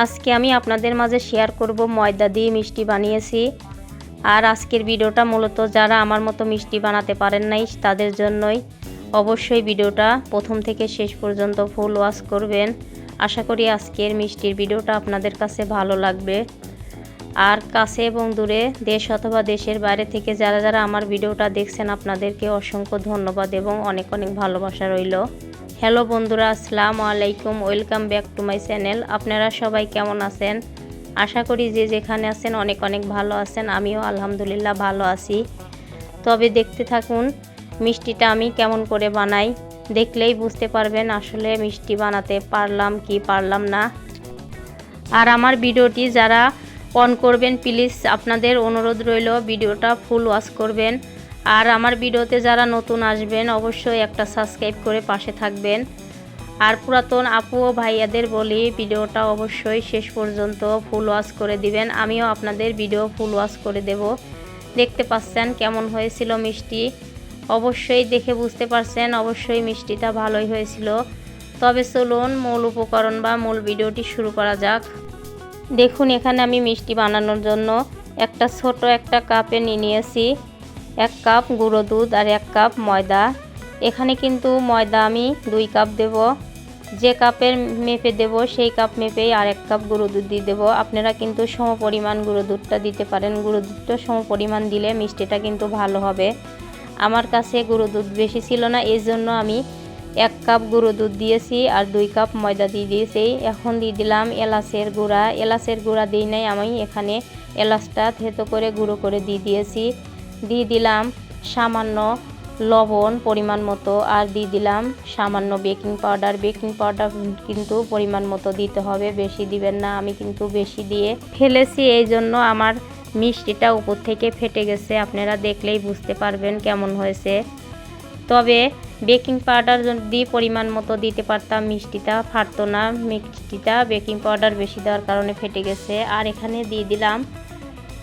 আজকে আমি আপনাদের মাঝে শেয়ার করব ময়দা দিয়ে মিষ্টি বানিয়েছি। আর আজকের ভিডিওটা মূলত যারা আমার মতো মিষ্টি বানাতে পারেন নাই, তাদের জন্যই অবশ্যই ভিডিওটা প্রথম থেকে শেষ পর্যন্ত ফুল ওয়াশ করবেন। আশা করি আজকের মিষ্টির ভিডিওটা আপনাদের কাছে ভালো লাগবে। আর কাছে এবং দূরে দেশ অথবা দেশের বাইরে থেকে যারা যারা আমার ভিডিওটা দেখছেন, আপনাদেরকে অসংখ্য ধন্যবাদ এবং অনেক অনেক ভালোবাসা রইল। হ্যালো বন্ধুরা, আসসালামু আলাইকুম, welcome back to my channel. আপনারা সবাই কেমন আছেন? আশা করি যে যেখানে আছেন অনেক অনেক ভালো আছেন, আমিও আলহামদুলিল্লাহ ভালো আছি। তবে দেখতে থাকুন, মিষ্টিটা আমি কেমন করে বানাই, দেখলেই বুঝতে পারবেন আসলে মিষ্টি বানাতে পারলাম কি পারলাম না। আর আমার ভিডিওটি যারা অন করবেন, প্লিজ আপনাদের অনুরোধ রইল, ভিডিওটা ফুল ওয়াশ করবেন। আর আমার ভিডিওতে যারা নতুন আসবেন, অবশ্যই একটা সাবস্ক্রাইব করে পাশে থাকবেন। আর পুরাতন আপু ও ভাইয়াদের বলি, ভিডিওটা অবশ্যই শেষ পর্যন্ত ফুল ওয়াশ করে দিবেন। আমিও আপনাদের ভিডিও ফুল ওয়াশ করে দেব। দেখতে পাচ্ছেন কেমন হয়েছিল মিষ্টি? অবশ্যই দেখে বুঝতে পারছেন, অবশ্যই মিষ্টিটা ভালোই হয়েছিল। তবে চলুন মূল উপকরণ বা মূল ভিডিওটি শুরু করা যাক। দেখুন, এখানে আমি মিষ্টি বানানোর জন্য একটা ছোট একটা কাপে নিয়ে নিয়েছি। এক কাপ গুঁড়ো দুধ আর এক কাপ ময়দা। এখানে কিন্তু ময়দা আমি দুই কাপ দেব। যে কাপের মেপে দেব, সেই কাপ মেপেই আর এক কাপ গুঁড়ো দুধ দিয়ে দেবো। আপনারা কিন্তু সম পরিমাণ গুঁড়ো দুধটা দিতে পারেন। গুঁড়ো দুধটা সম পরিমাণ দিলে মিষ্টিটা কিন্তু ভালো হবে। আমার কাছে গুঁড়ো দুধ বেশি ছিল না এই জন্য আমি এক কাপ গুঁড়ো দুধ দিয়েছি আর দুই কাপ ময়দা দিয়ে দিয়েছি। এখন দিয়ে দিলাম এলাচের গুঁড়া। এলাচের গুঁড়া দিই নাই আমি। এখানে এলাচটা থেতো করে গুঁড়ো করে দিয়ে দিয়েছি। দিয়ে দিলাম সামান্য লবণ পরিমাণ মতো আর দিয়ে দিলাম সামান্য বেকিং পাউডার। বেকিং পাউডার কিন্তু পরিমাণ মতো দিতে হবে, বেশি দিবেন না। আমি কিন্তু বেশি দিয়ে ফেলেছি, এই জন্য আমার মিষ্টিটা উপর থেকে ফেটে গেছে। আপনারা দেখলেই বুঝতে পারবেন কেমন হয়েছে। তবে বেকিং পাউডার যদি পরিমাণ মতো দিতে পারতাম, মিষ্টিটা ফাটতো না। মিষ্টিটা বেকিং পাউডার বেশি দেওয়ার কারণে ফেটে গেছে। আর এখানে দিয়ে দিলাম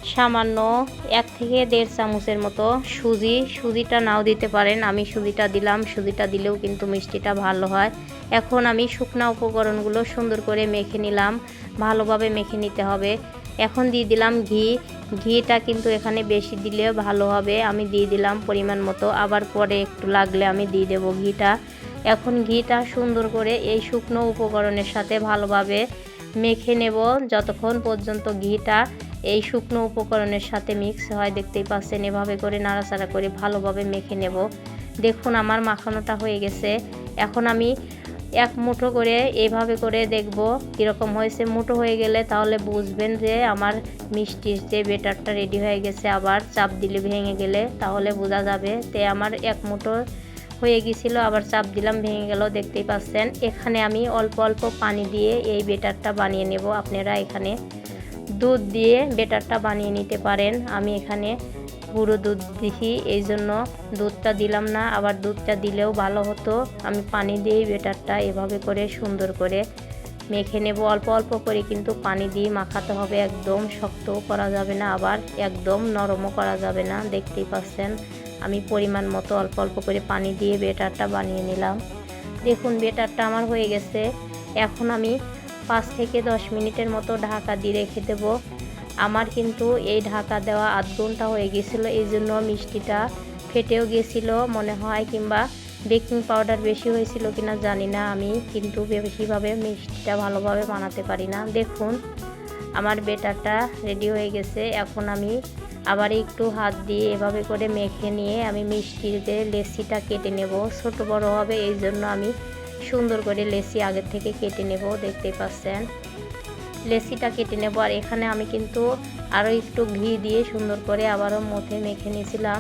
সামান্য এক থেকে দেড় চামচের মতো সুজি। সুজিটা নাও দিতে পারেন। আমি সুজিটা দিলাম। সুজিটা দিলেও কিন্তু মিষ্টিটা ভালো হয়। এখন আমি শুকনা উপকরণগুলো সুন্দর করে মেখে নিলাম। ভালোভাবে মেখে নিতে হবে। এখন দিয়ে দিলাম ঘি। ঘিটা কিন্তু এখানে বেশি দিলে ভালো হবে। আমি দিয়ে দিলাম পরিমাণ মতো। আবার পরে একটু লাগলে আমি দিয়ে দেব ঘিটা। এখন ঘিটা সুন্দর করে এই শুকনো উপকরণের সাথে ভালোভাবে মেখে নেব। যতক্ষণ পর্যন্ত ঘিটা এই শুকনো উপকরণের সাথে মিক্স হয়, দেখতেই পাচ্ছেন, এভাবে করে নাড়াচাড়া করে ভালোভাবে মেখে নেব। দেখুন, আমার মাখানোটা হয়ে গেছে। এখন আমি এক মুঠো করে এইভাবে করে দেখব কীরকম হয়েছে। মুঠো হয়ে গেলে তাহলে বুঝবেন যে আমার মিষ্টির যে বেটারটা রেডি হয়ে গেছে, আবার চাপ দিলে ভেঙে গেলে তাহলে বোঝা যাবে তে আমার এক মুঠো হয়ে গিয়েছিল আবার চাপ দিলাম, ভেঙে গেল, দেখতেই পাচ্ছেন। এখানে আমি অল্প অল্প পানি দিয়ে এই বেটারটা বানিয়ে নেব। আপনারা এখানে দুধ দিয়ে বেটারটা বানিয়ে নিতে পারেন। আমি এখানে গুঁড়ো দুধ দিই এই জন্য দুধটা দিলাম না, আবার দুধটা দিলেও ভালো হতো। আমি পানি দিয়েই বেটারটা এভাবে করে সুন্দর করে মেখে নেব। অল্প অল্প করে কিন্তু পানি দিয়ে মাখাতে হবে, একদম শক্তও করা যাবে না, আবার একদম নরমও করা যাবে না, দেখতেই পাচ্ছেন। আমি পরিমাণ মতো অল্প অল্প করে পানি দিয়ে বেটারটা বানিয়ে নিলাম। দেখুন, বেটারটা আমার হয়ে গেছে। এখন আমি পাঁচ থেকে দশ মিনিটের মতো ঢাকা দিয়ে রেখে দেব। আমার কিন্তু এই ঢাকা দেওয়া আধ ঘণ্টা হয়ে গেছিল, এই জন্য মিষ্টিটা ফেটেও গেছিল, মনে হয় কিংবা বেকিং পাউডার বেশি হয়েছিল কিনা জানি না, আমি কিন্তু বেশিভাবে মিষ্টিটা ভালোভাবে বানাতে পারি না। দেখুন, আমার বেটারটা রেডি হয়ে গেছে, এখন আমি আবার একটু হাত দিয়ে এভাবে করে মেখে নিয়ে আমি মিষ্টিতে লেসিটা কেটে নেব। ছোট বড় হবে, এই জন্য আমি সুন্দর করে লেসি আগের থেকে কেটে নেব, দেখতেই পাচ্ছেন। লেসিটা কেটে নেব, আর এখানে আমি কিন্তু আরও একটু ঘি দিয়ে সুন্দর করে আবারও মথে মেখে নিয়েছিলাম।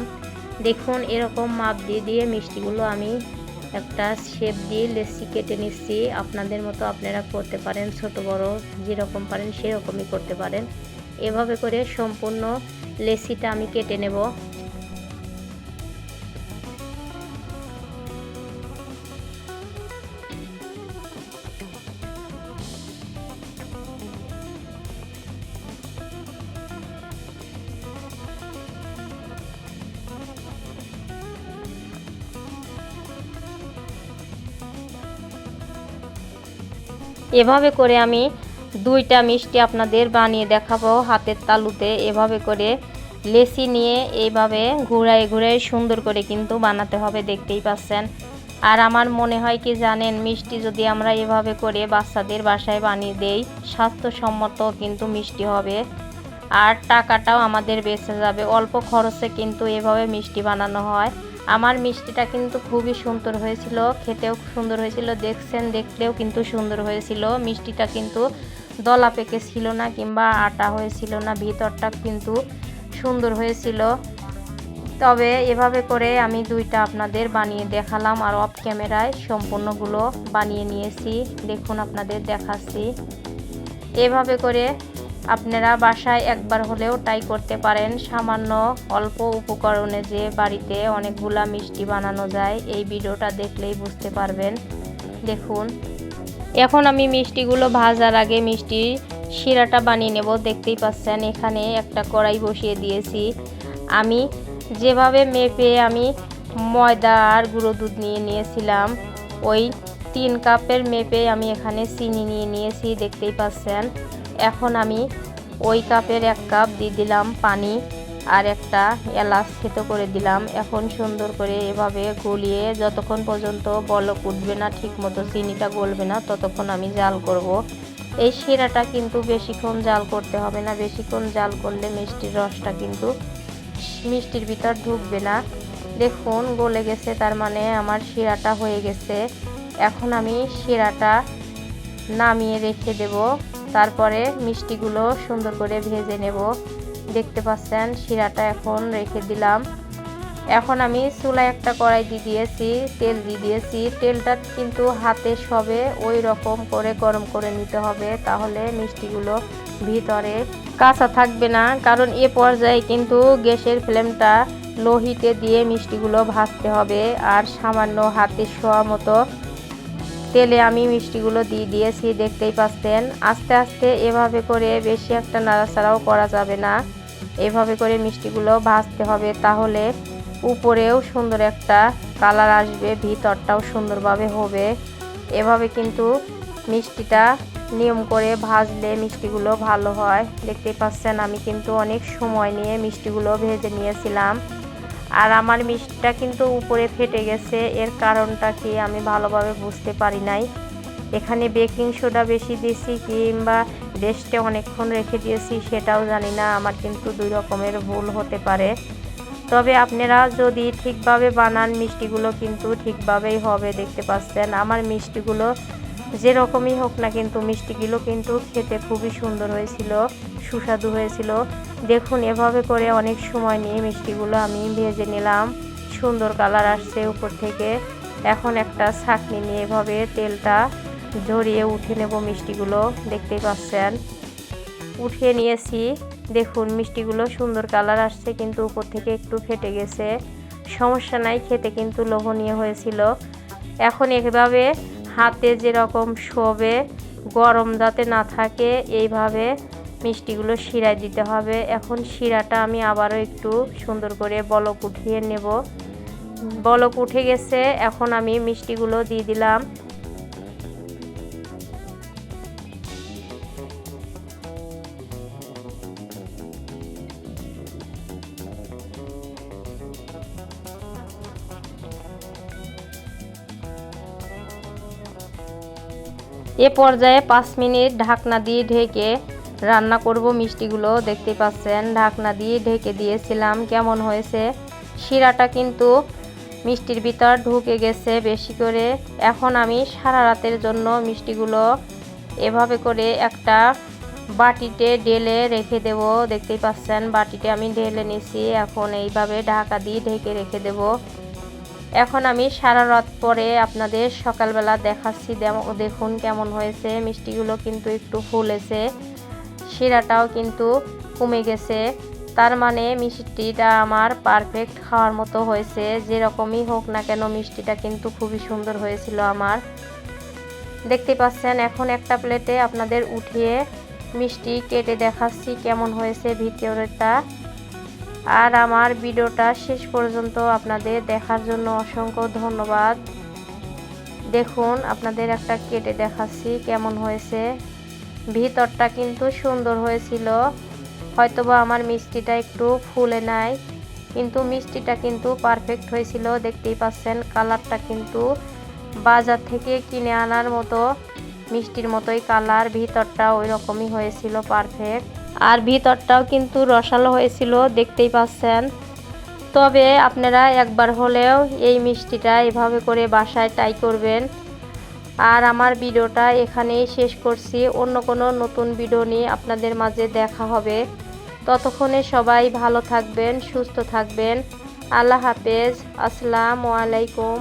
দেখুন, এরকম মাপ দিয়ে দিয়ে মিষ্টিগুলো আমি একটা শেপ দিয়ে লেসি কেটে নিচ্ছি। আপনাদের মতো আপনারা করতে পারেন, ছোট বড় যেরকম পারেন সেরকমই করতে পারেন। এভাবে করে সম্পূর্ণ লেসিটা আমি কেটে নেব। এভাবে করে আমি দুইটা মিষ্টি আপনাদের বানিয়ে দেখাবো হাতের তালুতে। এভাবে করে লেসি নিয়ে এইভাবে ঘুরায় ঘুরায় সুন্দর করে কিন্তু বানাতে হবে, দেখতেই পাচ্ছেন। আর আমার মনে হয় কি জানেন, মিষ্টি যদি আমরা এভাবে করে বাচ্চাদের বাসায় বানিয়ে দেই, স্বাস্থ্যসম্মত কিন্তু মিষ্টি হবে। আর টাকাটাও আমাদের বেঁচে যাবে। অল্প খরচে কিন্তু এভাবে মিষ্টি বানানো হয়। আমার মিষ্টিটা কিন্তু খুবই সুন্দর হয়েছিল, খেতেও সুন্দর হয়েছিল, দেখছেন, দেখলেও কিন্তু সুন্দর হয়েছিল। মিষ্টিটা কিন্তু দলা পেকে ছিল না কিংবা আটা হয়েছিল না, ভিতরটা কিন্তু সুন্দর হয়েছিল। তবে এভাবে করে আমি দুইটা আপনাদের বানিয়ে দেখালাম আর অফ ক্যামেরায় সম্পূর্ণগুলো বানিয়ে নিয়েছি। দেখুন, আপনাদের দেখাচ্ছি। এভাবে করে আপনারা বাসায় একবার হলেও ট্রাই করতে পারেন। সামান্য অল্প উপকরণে যে বাড়িতে অনেকগুলা মিষ্টি বানানো যায়, এই ভিডিওটা দেখলেই বুঝতে পারবেন। দেখুন, এখন আমি মিষ্টিগুলো ভাজার আগে মিষ্টি শিরাটা বানিয়ে নেব। দেখতেই পাচ্ছেন, এখানে একটা কড়াই বসিয়ে দিয়েছি। আমি যেভাবে মেপে আমি ময়দা আর গুঁড়ো দুধ নিয়ে নিয়েছিলাম, ওই তিন কাপের মেপে আমি এখানে চিনি নিয়ে নিয়েছি। দেখতেই পাচ্ছেন এখন আমি ওই কাপের এক কাপ দিয়ে দিলাম পানি আর একটা এলাচ থেতো করে দিলাম। এখন সুন্দর করে এভাবে গলিয়ে যতক্ষণ পর্যন্ত বলক উঠবে না ঠিক মতো চিনিটা গলবে না, ততক্ষণ আমি জাল করব। এই শিরাটা কিন্তু বেশিক্ষণ জাল করতে হবে না। বেশিক্ষণ জাল করলে মিষ্টির রসটা কিন্তু মিষ্টির ভিতর ঢুকবে না। দেখুন, গলে গেছে, তার মানে আমার শিরাটা হয়ে গেছে। এখন আমি শিরাটা নামিয়ে রেখে দেব। তারপরে মিষ্টিগুলো সুন্দর করে ভেজে নেব। দেখতে পাচ্ছেন, শিরাটা এখন রেখে দিলাম। এখন আমি চুলায় একটা কড়াই দিয়ে দিয়েছি, তেল দিয়ে দিয়েছি। তেলটা কিন্তু হাতে সবে ওই রকম করে গরম করে নিতে হবে, তাহলে মিষ্টিগুলো ভিতরে কাঁচা থাকবে না। কারণ এ পর্যায়ে কিন্তু গ্যাসের ফ্লেমটা লোহিতে দিয়ে মিষ্টিগুলো ভাজতে হবে, আর সামান্য হাতে শোয়া মতো তেলে আমি মিষ্টিগুলো দিয়ে দিয়েছি, দেখতেই পাচ্ছেন। আস্তে আস্তে এভাবে করে বেশি একটা নাড়াচাড়াও করা যাবে না। এভাবে করে মিষ্টিগুলো ভাজতে হবে, তাহলে উপরেও সুন্দর একটা কালার আসবে, ভিতরটাও সুন্দরভাবে হবে। এভাবে কিন্তু মিষ্টিটা নিয়ম করে ভাজলে মিষ্টিগুলো ভালো হয়। দেখতেই পাচ্ছেন, আমি কিন্তু অনেক সময় নিয়ে মিষ্টিগুলো ভেজে নিয়েছিলাম। আর আমার মিষ্টিটা কিন্তু উপরে ফেটে গেছে। এর কারণটা কি আমি ভালোভাবে বুঝতে পারি নাই। এখানে বেকিং সোডা বেশি দিয়েছি কিংবা রেস্টে অনেকক্ষণ রেখে দিয়েছি সেটাও জানি না, আমার কিন্তু দুই রকমের ভুল হতে পারে। তবে আপনারা যদি ঠিকভাবে বানান, মিষ্টিগুলো কিন্তু ঠিকভাবেই হবে, দেখতে পাচ্ছেন। আমার মিষ্টিগুলো যেরকমই হোক না কিন্তু মিষ্টিগুলো কিন্তু খেতে খুবই সুন্দর হয়েছিল, সুস্বাদু হয়েছিল। দেখুন, এভাবে করে অনেক সময় নিয়ে মিষ্টিগুলো আমি ভেজে নিলাম। সুন্দর কালার আসছে উপর থেকে। এখন একটা ছাকনি নিয়ে এভাবে তেলটা ঝরিয়ে উঠে নেব মিষ্টিগুলো, দেখতেই পাচ্ছেন। উঠিয়ে নিয়েছি। দেখুন, মিষ্টিগুলো সুন্দর কালার আসছে, কিন্তু উপর থেকে একটু ফেটে গেছে। সমস্যা নাই, খেতে কিন্তু লোভনীয় হয়েছিল। এখন এভাবে হাতে যেরকম শোবে, গরম যাতে না থাকে, এইভাবে মিষ্টিগুলো শিরায় দিতে হবে। এখন শিরাটা আমি আবারও একটু সুন্দর করে বলক উঠিয়ে নেব। বলক উঠে গেছে, এখন আমি মিষ্টিগুলো দিয়ে দিলাম। এ পর্যায়ে পাঁচ মিনিট ঢাকনা দিয়ে ঢেকে রান্না করব মিষ্টিগুলো দেখতে পাচ্ছেন, ঢাকনা দিয়ে ঢেকে দিয়েছিলাম, কেমন হয়েছে? শিরাটা কিন্তু মিষ্টির ভিতর ঢুকে গেছে বেশি করে। এখন আমি সারা রাতের জন্য মিষ্টিগুলো এভাবে করে একটা বাটিতে ঢেলে রেখে দেব। দেখতেই পাচ্ছেন, বাটিতে আমি ঢেলে নিছি এখন এইভাবে ঢাকা দিয়ে ঢেকে রেখে দেব। এখন আমি সারা রাত পরে আপনাদের সকালবেলা দেখাচ্ছি দেখুন কেমন হয়েছে। মিষ্টিগুলো কিন্তু একটু ফুলেছে। শিরাটাও কিন্তু কমে গেছে। তার মানে মিষ্টিটা আমার পারফেক্ট খাওয়ার মতো হয়েছে। যেরকমই হোক না কেন মিষ্টিটা কিন্তু খুবই সুন্দর হয়েছিল আমার। দেখতে পাচ্ছেন, এখন একটা প্লেটে আপনাদের উঠিয়ে মিষ্টি কেটে দেখাচ্ছি কেমন হয়েছে ভিতরেটা আর আমার ভিডিওটা শেষ পর্যন্ত আপনাদের দেখার জন্য অসংখ্য ধন্যবাদ। দেখুন, আপনাদের একটা কেটে দেখাচ্ছি কেমন হয়েছে। ভিতরটা কিন্তু সুন্দর হয়েছিল। হয়তোবা আমার মিষ্টিটা একটু ফুলে নাই, কিন্তু মিষ্টিটা কিন্তু পারফেক্ট হয়েছিল, দেখতেই পাচ্ছেন। কালারটা কিন্তু বাজার থেকে কিনে আনার মতো, মিষ্টির মতোই কালার, ভিতরটা ওই রকমই হয়েছিল পারফেক্ট আর ভিতরটাও কিন্তু রসালো হয়েছিল, দেখতেই পাচ্ছেন। তবে আপনারা একবার হলেও এই মিষ্টিটা এভাবে করে বাসায় ট্রাই করবেন। আর আমার ভিডিওটা এখানেই শেষ করছি। অন্য কোনো নতুন ভিডিও নিয়ে আপনাদের মাঝে দেখা হবে। ততক্ষণে সবাই ভালো থাকবেন, সুস্থ থাকবেন। আল্লাহ হাফেজ। আসসালামু আলাইকুম।